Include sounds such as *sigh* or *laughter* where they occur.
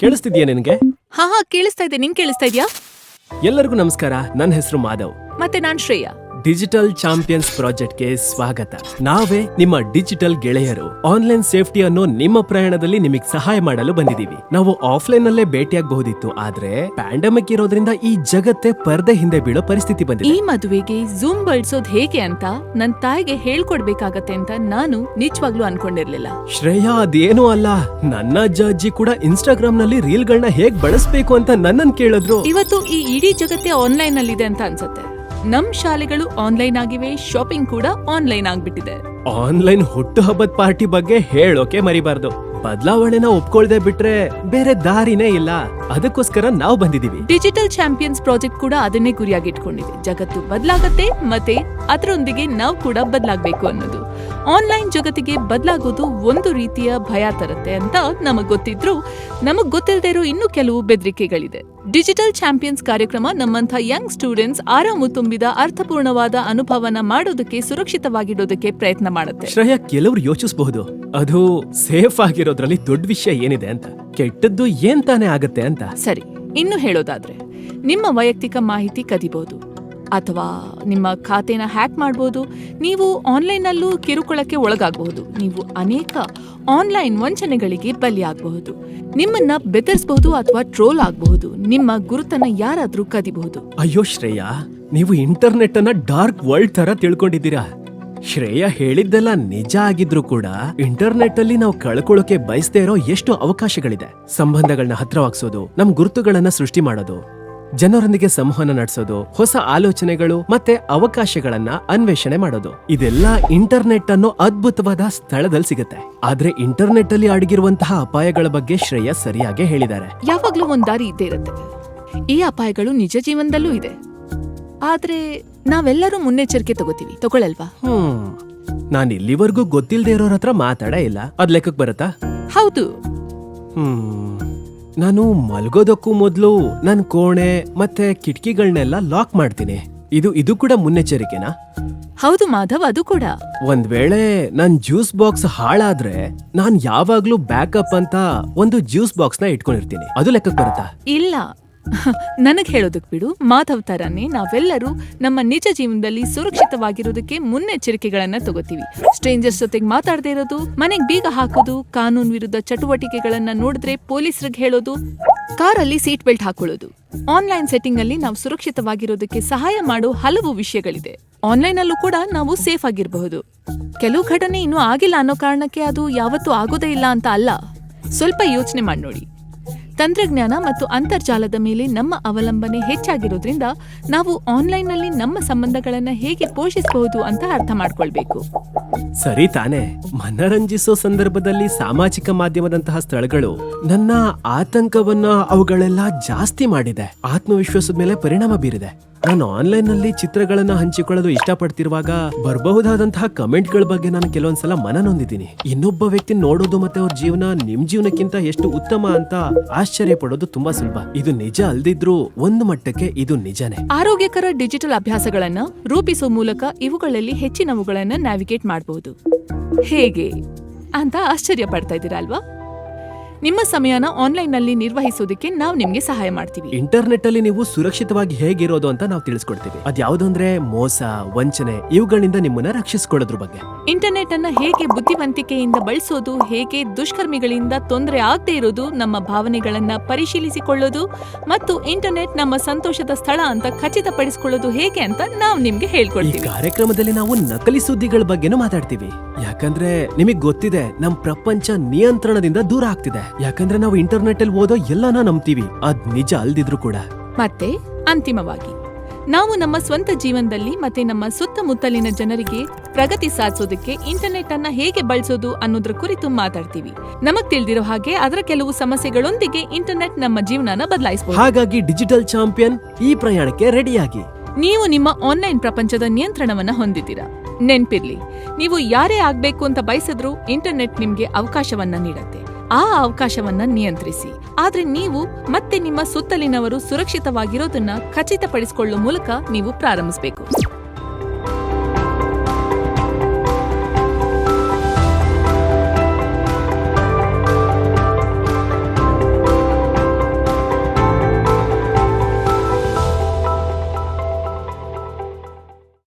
ಕೇಳಿಸ್ತಿದ್ಯಾ ನಿನಗೆ? ಹಾ ಹಾ ಕೇಳಿಸ್ತಾ ಇದೆ. ನಿಂಗ್ ಕೇಳಿಸ್ತಾ ಇದ್ಯಾ? ಎಲ್ಲರಿಗೂ ನಮಸ್ಕಾರ. ನನ್ನ ಹೆಸರು ಮಾಧವ್. ಮತ್ತೆ ನಾನ್ ಶ್ರೇಯಾ. ಡಿಜಿಟಲ್ ಚಾಂಪಿಯನ್ಸ್ ಪ್ರಾಜೆಕ್ಟ್ಗೆ ಸ್ವಾಗತ. ನಾವೇ ನಿಮ್ಮ ಡಿಜಿಟಲ್ ಗೆಳೆಯರು. ಆನ್ಲೈನ್ ಸೇಫ್ಟಿ ಅನ್ನೋ ನಿಮ್ಮ ಪ್ರಯಾಣದಲ್ಲಿ ನಿಮಗೆ ಸಹಾಯ ಮಾಡಲು ಬಂದಿದ್ದೀವಿ ನಾವು ಆಫ್ಲೈನ್ ಅಲ್ಲೇ ಭೇಟಿಯಾಗಬಹುದಿತ್ತು ಆದ್ರೆ ಪ್ಯಾಂಡಮಿಕ್ ಇರೋದ್ರಿಂದ ಈ ಜಗತ್ತೇ ಪರ್ದೆ ಹಿಂದೆ ಬೀಳೋ ಪರಿಸ್ಥಿತಿ ಬಂದಿದೆ. ಈ ಮದುವೆಗೆ ಝೂಮ್ ಬಳಸೋದ್ ಹೇಗೆ ಅಂತ ನನ್ ತಾಯಿಗೆ ಹೇಳ್ಕೊಡ್ಬೇಕಾಗತ್ತೆ ಅಂತ ನಾನು ನಿಜವಾಗ್ಲೂ ಅನ್ಕೊಂಡಿರ್ಲಿಲ್ಲ. ಶ್ರೇಯಾ ಅದೇನು ಅಲ್ಲ. ನನ್ನ ಅಜ್ಜ ಅಜ್ಜಿ ಕೂಡ ಇನ್ಸ್ಟಾಗ್ರಾಮ್ನಲ್ಲಿ ರೀಲ್ ಗಳನ್ನ ಹೇಗ್ ಬಳಸಬೇಕು ಅಂತ ನನ್ನನ್ ಕೇಳಿದ್ರು. ಇವತ್ತು ಈ ಇಡೀ ಜಗತ್ತೇ ಆನ್ಲೈನ್ ಅಲ್ಲಿ ಇದೆ ಅಂತ ಅನ್ಸುತ್ತೆ. ನಮ್ ಶಾಲೆಗಳು ಆನ್ಲೈನ್ ಆಗಿವೆ ಶಾಪಿಂಗ್ ಕೂಡ ಆನ್ಲೈನ್ ಆಗ್ಬಿಟ್ಟಿದೆ. ಆನ್ಲೈನ್ ಹುಟ್ಟು ಹಬ್ಬದ ಪಾರ್ಟಿ ಬಗ್ಗೆ ಹೇಳೋಕೆ ಮರಿಬಾರ್ದು. ಬದಲಾವಣೆನ ಒಪ್ಕೊಳ್ದೆ ಬಿಟ್ರೆ ಬೇರೆ ದಾರಿನೇ ಇಲ್ಲ. ಅದಕ್ಕೋಸ್ಕರ ನಾವು ಬಂದಿದೀವಿ. ಡಿಜಿಟಲ್ ಚಾಂಪಿಯನ್ಸ್ ಪ್ರಾಜೆಕ್ಟ್ ಕೂಡ ಅದನ್ನೇ ಗುರಿಯಾಗಿ ಇಟ್ಕೊಂಡಿದೆ. ಜಗತ್ತು ಬದಲಾಗತ್ತೆ ಮತ್ತೆ ಅದರೊಂದಿಗೆ ನಾವು ಕೂಡ ಬದಲಾಗಬೇಕು ಅನ್ನೋದು. ಆನ್ಲೈನ್ ಜಗತ್ತಿಗೆ ಬದಲಾಗೋದು ಒಂದು ರೀತಿಯ ಭಯ ತರುತ್ತೆ ಅಂತ ನಮಗೆ ಗೊತ್ತಿದ್ರು. ನಮಗೆ ಗೊತ್ತಿಲ್ಲದೆ ಇರೋ ಇನ್ನೂ ಕೆಲವು ಬೆದರಿಕೆಗಳಿದೆ. ಡಿಜಿಟಲ್ ಚಾಂಪಿಯನ್ಸ್ ಕಾರ್ಯಕ್ರಮ ನಮ್ಮಂಥ ಯಂಗ್ ಸ್ಟೂಡೆಂಟ್ಸ್ ಆರಾಮು ತುಂಬಿದ ಅರ್ಥಪೂರ್ಣವಾದ ಅನುಭವನ ಮಾಡೋದಕ್ಕೆ ಸುರಕ್ಷಿತವಾಗಿಡೋದಕ್ಕೆ ಪ್ರಯತ್ನ ಮಾಡುತ್ತೆ. ಶ್ರೇಯ ಕೆಲವರು ಯೋಚಿಸಬಹುದು. ಅದು ಸೇಫ್ ಆಗಿರೋದ್ರಲ್ಲಿ ದೊಡ್ಡ ವಿಷಯ ಏನಿದೆ ಅಂತ. ಕೆಟ್ಟದ್ದು ಏನ್ ತಾನೇ ಆಗುತ್ತೆ ಅಂತ. ಸರಿ ಇನ್ನು ಹೇಳೋದಾದ್ರೆ ನಿಮ್ಮ ವೈಯಕ್ತಿಕ ಮಾಹಿತಿ ಕದಿಬಹುದು. ಅಥವಾ ನಿಮ್ಮ ಖಾತೆನ ಹ್ಯಾಕ್ ಮಾಡಬಹುದು ನೀವು ಆನ್ಲೈನ್ನಲ್ಲೂ ಕಿರುಕುಳಕ್ಕೆ ಒಳಗಾಗಬಹುದು. ನೀವು ಅನೇಕ ಆನ್ಲೈನ್ ವಂಚನೆಗಳಿಗೆ ಬಲಿಯಾಗಬಹುದು. ನಿಮ್ಮನ್ನ ಬೆದರಿಸಬಹುದು ಅಥವಾ ಟ್ರೋಲ್ ಆಗಬಹುದು. ನಿಮ್ಮ ಗುರುತನ್ನ ಯಾರಾದ್ರೂ ಕದಿಬಹುದು. ಅಯ್ಯೋ ಶ್ರೇಯಾ, ನೀವು ಇಂಟರ್ನೆಟ್ ಅನ್ನ ಡಾರ್ಕ್ ವರ್ಲ್ಡ್ ತರ ತಿಳ್ಕೊಂಡಿದ್ದೀರಾ? ಶ್ರೇಯ ಹೇಳಿದ್ದೆಲ್ಲ ನಿಜ ಆಗಿದ್ರು ಕೂಡ ಇಂಟರ್ನೆಟ್ ಅಲ್ಲಿ ನಾವು ಕಳ್ಕೊಳ್ಳೋಕೆ ಬಯಸದೇ ಇರೋ ಎಷ್ಟು ಅವಕಾಶಗಳಿದೆ. ಸಂಬಂಧಗಳನ್ನ ಹತ್ರವಾಗಿಸೋದು, ನಮ್ ಗುರುತುಗಳನ್ನ ಸೃಷ್ಟಿ ಮಾಡೋದು ಜನರೊಂದಿಗೆ ಸಂವಹನ ನಡೆಸೋದು ಹೊಸ ಆಲೋಚನೆಗಳು ಮತ್ತೆ ಅವಕಾಶಗಳನ್ನ ಅನ್ವೇಷಣೆ ಮಾಡೋದು. ಇದೆಲ್ಲ ಇಂಟರ್ನೆಟ್ ಅನ್ನೋ ಅದ್ಭುತವಾದ ಸ್ಥಳದಲ್ಲಿ ಸಿಗುತ್ತೆ. ಆದ್ರೆ ಇಂಟರ್ನೆಟ್ ಅಲ್ಲಿ ಅಡಗಿರುವಂತಹ ಅಪಾಯಗಳ ಬಗ್ಗೆ ಶ್ರೇಯ ಸರಿಯಾಗಿ ಹೇಳಿದ್ದಾರೆ. ಯಾವಾಗ್ಲೂ ಒಂದ್ ದಾರಿ ಇದ್ದೇ ಇರುತ್ತೆ. ಈ ಅಪಾಯಗಳು ನಿಜ ಜೀವನದಲ್ಲೂ ಇದೆ. ಆದ್ರೆ ನಾವೆಲ್ಲರೂ ಮುನ್ನೆಚ್ಚರಿಕೆ ತಗೋತೀವಿ. ತಗೊಳಲ್ವಾ? ನಾನು ನಾನ್ ಇಲ್ಲಿವರೆಗೂ ಗೊತ್ತಿಲ್ಲದೆ ಇರೋರ ಹತ್ರ ಮಾತಾಡ ಇಲ್ಲ. ಅದ್ ಲೆಕ್ಕಕ್ ಬರುತ್ತಾ? ಹೌದು. ಹ್ಮ್. ನಾನು ಮಲ್ಗೋದಕ್ಕೂ ಮೊದ್ಲು ನನ್ ಕೋಣೆ ಮತ್ತೆ ಕಿಟಕಿಗಳನ್ನೆಲ್ಲ ಲಾಕ್ ಮಾಡ್ತೀನಿ. ಇದು ಇದು ಕೂಡ ಮುನ್ನೆಚ್ಚರಿಕೆನಾ? ಹೌದು ಮಾಧವ್ ಅದು ಕೂಡ. ಒಂದ್ ವೇಳೆ ನನ್ ಜ್ಯೂಸ್ ಬಾಕ್ಸ್ ಹಾಳಾದ್ರೆ ನಾನ್ ಯಾವಾಗ್ಲೂ ಬ್ಯಾಕಪ್ ಅಂತ ಒಂದು ಜ್ಯೂಸ್ ಬಾಕ್ಸ್ನ ಇಟ್ಕೊಂಡಿರ್ತೀನಿ. ಅದು ಲೆಕ್ಕಕ್ಕೆ ಬರುತ್ತಾ? ಇಲ್ಲ *laughs* ನನಗ್ ಹೇಳೋದಕ್ ಬಿಡು, ಮಾಧವ್ ತರಾನೇ ನಾವೆಲ್ಲರೂ ನಮ್ಮ ನಿಜ ಜೀವನದಲ್ಲಿ ಸುರಕ್ಷಿತವಾಗಿರೋದಕ್ಕೆ ಮುನ್ನೆಚ್ಚರಿಕೆಗಳನ್ನ ತಗೋತೀವಿ. ಸ್ಟ್ರೇಂಜರ್ಸ್ ಜೊತೆಗೆ ಮಾತಾಡದೇ ಇರೋದು, ಮನೆಗ್ ಬೀಗ ಹಾಕೋದು, ಕಾನೂನು ವಿರುದ್ಧ ಚಟುವಟಿಕೆಗಳನ್ನ ನೋಡಿದ್ರೆ ಪೊಲೀಸರಿಗೆ ಹೇಳೋದು, ಕಾರಲ್ಲಿ ಸೀಟ್ ಬೆಲ್ಟ್ ಹಾಕೊಳ್ಳೋದು. ಆನ್ಲೈನ್ ಸೆಟ್ಟಿಂಗ್ ಅಲ್ಲಿ ನಾವು ಸುರಕ್ಷಿತವಾಗಿರೋದಕ್ಕೆ ಸಹಾಯ ಮಾಡೋ ಹಲವು ವಿಷಯಗಳಿದೆ. ಆನ್ಲೈನ್ ಅಲ್ಲೂ ಕೂಡ ನಾವು ಸೇಫ್ ಆಗಿರಬಹುದು. ಕೆಲವು ಘಟನೆ ಇನ್ನೂ ಆಗಿಲ್ಲ ಅನ್ನೋ ಕಾರಣಕ್ಕೆ ಅದು ಯಾವತ್ತೂ ಆಗೋದೇ ಇಲ್ಲ ಅಂತ ಅಲ್ಲ. ಸ್ವಲ್ಪ ಯೋಚನೆ ಮಾಡಿ ನೋಡಿ ತಂತ್ರಜ್ಞಾನ ಮತ್ತು ಅಂತರ್ಜಾಲದ ಮೇಲೆ ನಮ್ಮ ಅವಲಂಬನೆ ಹೆಚ್ಚಾಗಿರೋದ್ರಿಂದ ನಾವು ಆನ್ಲೈನ್ನಲ್ಲಿ ನಮ್ಮ ಸಂಬಂಧಗಳನ್ನ ಹೇಗೆ ಪೋಷಿಸಬಹುದು ಅಂತ ಅರ್ಥ ಮಾಡ್ಕೊಳ್ಬೇಕು. ಸರಿ ತಾನೆ. ಮನರಂಜಿಸೋ ಸಂದರ್ಭದಲ್ಲಿ ಸಾಮಾಜಿಕ ಮಾಧ್ಯಮದಂತಹ ಸ್ಥಳಗಳು ನನ್ನ ಆತಂಕವನ್ನ ಅವುಗಳೆಲ್ಲ ಜಾಸ್ತಿ ಮಾಡಿದೆ. ಆತ್ಮವಿಶ್ವಾಸದ ಮೇಲೆ ಪರಿಣಾಮ ಬೀರಿದೆ. ನಾನು ಆನ್ಲೈನ್ನಲ್ಲಿ ಚಿತ್ರಗಳನ್ನ ಹಂಚಿಕೊಳ್ಳಲು ಇಷ್ಟಪಡ್ತಿರುವಾಗ ಬರಬಹುದಾದಂತಹ ಕಮೆಂಟ್ಗಳ ಬಗ್ಗೆ ನಾನು ಕೆಲವೊಂದ್ಸಲ ಮನ ನೊಂದಿದ್ದೀನಿ ಇನ್ನೊಬ್ಬ ವ್ಯಕ್ತಿ ನೋಡೋದು ಮತ್ತೆ ಅವ್ರ ಜೀವನ, ನಿಮ್ ಜೀವನಕ್ಕಿಂತ ಎಷ್ಟು ಉತ್ತಮ ಅಂತ ಆಶ್ಚರ್ಯ ಪಡೋದು ತುಂಬಾ ಸುಲಭ. ಇದು ನಿಜ ಅಲ್ದಿದ್ರು ಒಂದು ಮಟ್ಟಕ್ಕೆ ಇದು ನಿಜನೇ. ಆರೋಗ್ಯಕರ ಡಿಜಿಟಲ್ ಅಭ್ಯಾಸಗಳನ್ನ ರೂಪಿಸುವ ಮೂಲಕ ಇವುಗಳಲ್ಲಿ ಹೆಚ್ಚಿನವುಗಳನ್ನ ನ್ಯಾವಿಗೇಟ್ ಮಾಡಬಹುದು ಹೇಗೆ? ಅಂತ ಆಶ್ಚರ್ಯ ಪಡ್ತಾ ಇದ್ದೀರಾ ಅಲ್ವಾ? ನಿಮ್ಮ ಸಮಯನ ಆನ್ಲೈನ್ನಲ್ಲಿ ನಿರ್ವಹಿಸೋದಕ್ಕೆ ನಾವು ನಿಮಗೆ ಸಹಾಯ ಮಾಡ್ತೀವಿ. ಇಂಟರ್ನೆಟ್ ಅಲ್ಲಿ ನೀವು ಸುರಕ್ಷಿತವಾಗಿ ಹೇಗಿರೋದು ಅಂತ ನಾವು ತಿಳಿಸ್ಕೊಡ್ತೀವಿ. ಅದ್ಯಾವ್ದಂದ್ರೆ ಮೋಸ ವಂಚನೆ ಇವುಗಳಿಂದ ನಿಮ್ಮನ್ನ ರಕ್ಷಿಸಿಕೊಳ್ಳೋದ್ರ ಬಗ್ಗೆ. ಇಂಟರ್ನೆಟ್ ಅನ್ನ ಹೇಗೆ ಬುದ್ಧಿವಂತಿಕೆಯಿಂದ ಬಳಸೋದು ಹೇಗೆ ದುಷ್ಕರ್ಮಿಗಳಿಂದ ತೊಂದರೆ ಆಗದೆ ಇರೋದು ನಮ್ಮ ಭಾವನೆಗಳನ್ನ ಪರಿಶೀಲಿಸಿಕೊಳ್ಳೋದು ಮತ್ತು ಇಂಟರ್ನೆಟ್ ನಮ್ಮ ಸಂತೋಷದ ಸ್ಥಳ ಅಂತ ಖಚಿತಪಡಿಸಿಕೊಳ್ಳೋದು ಹೇಗೆ ಅಂತ ನಾವು ನಿಮ್ಗೆ ಈ ಹೇಳ್ಕೊಡ್ತೀವಿ. ಕಾರ್ಯಕ್ರಮದಲ್ಲಿ ನಾವು ನಕಲಿ ಸುದ್ದಿಗಳ ಬಗ್ಗೆನೂ ಮಾತಾಡ್ತೀವಿ. ಯಾಕಂದ್ರೆ ನಿಮಗ್ ಗೊತ್ತಿದೆ ನಮ್ ಪ್ರಪಂಚ ನಿಯಂತ್ರಣದಿಂದ ದೂರ ಆಗ್ತಿದೆ. ಯಾಕಂದ್ರೆ ನಾವು ಇಂಟರ್ನೆಟ್ ಅಲ್ಲಿ ಓದೋ ಎಲ್ಲಾನ ನಂಬ್ತೀವಿ. ಅದ್ ನಿಜ ಅಲ್ದಿದ್ರು ಕೂಡ. ಮತ್ತೆ ಅಂತಿಮವಾಗಿ ನಾವು ನಮ್ಮ ಸ್ವಂತ ಜೀವನದಲ್ಲಿ ಮತ್ತೆ ನಮ್ಮ ಸುತ್ತಮುತ್ತಲಿನ ಜನರಿಗೆ ಪ್ರಗತಿ ಸಾಧಿಸೋದಕ್ಕೆ ಇಂಟರ್ನೆಟ್ ಅನ್ನ ಹೇಗೆ ಬಳಸೋದು ಅನ್ನೋದ್ರ ಕುರಿತು ಮಾತಾಡ್ತೀವಿ. ನಮಗ್ ತಿಳಿದಿರೋ ಹಾಗೆ ಅದರ ಕೆಲವು ಸಮಸ್ಯೆಗಳೊಂದಿಗೆ ಇಂಟರ್ನೆಟ್ ನಮ್ಮ ಜೀವನನ ಬದಲಾಯಿಸಬಹುದು ಹಾಗಾಗಿ ಡಿಜಿಟಲ್ ಚಾಂಪಿಯನ್ ಈ ಪ್ರಯಾಣಕ್ಕೆ ರೆಡಿಯಾಗಿ. ನೀವು ನಿಮ್ಮ ಆನ್ಲೈನ್ ಪ್ರಪಂಚದ ನಿಯಂತ್ರಣವನ್ನ ಹೊಂದಿದ್ದೀರಾ. ನೆನ್ಪಿರ್ಲಿ ನೀವು ಯಾರೇ ಆಗ್ಬೇಕು ಅಂತ ಬಯಸಿದ್ರೂ ಇಂಟರ್ನೆಟ್ ನಿಮ್ಗೆ ಅವಕಾಶವನ್ನ ನೀಡತ್ತೆ. ಆ ಅವಕಾಶವನ್ನ ನಿಯಂತ್ರಿಸಿ. ಆದ್ರೆ ನೀವು ಮತ್ತೆ ನಿಮ್ಮ ಸುತ್ತಲಿನವರು ಸುರಕ್ಷಿತವಾಗಿರೋದನ್ನ ಖಚಿತಪಡಿಸಿಕೊಳ್ಳುವ ಮೂಲಕ ನೀವು ಪ್ರಾರಂಭಿಸಬೇಕು.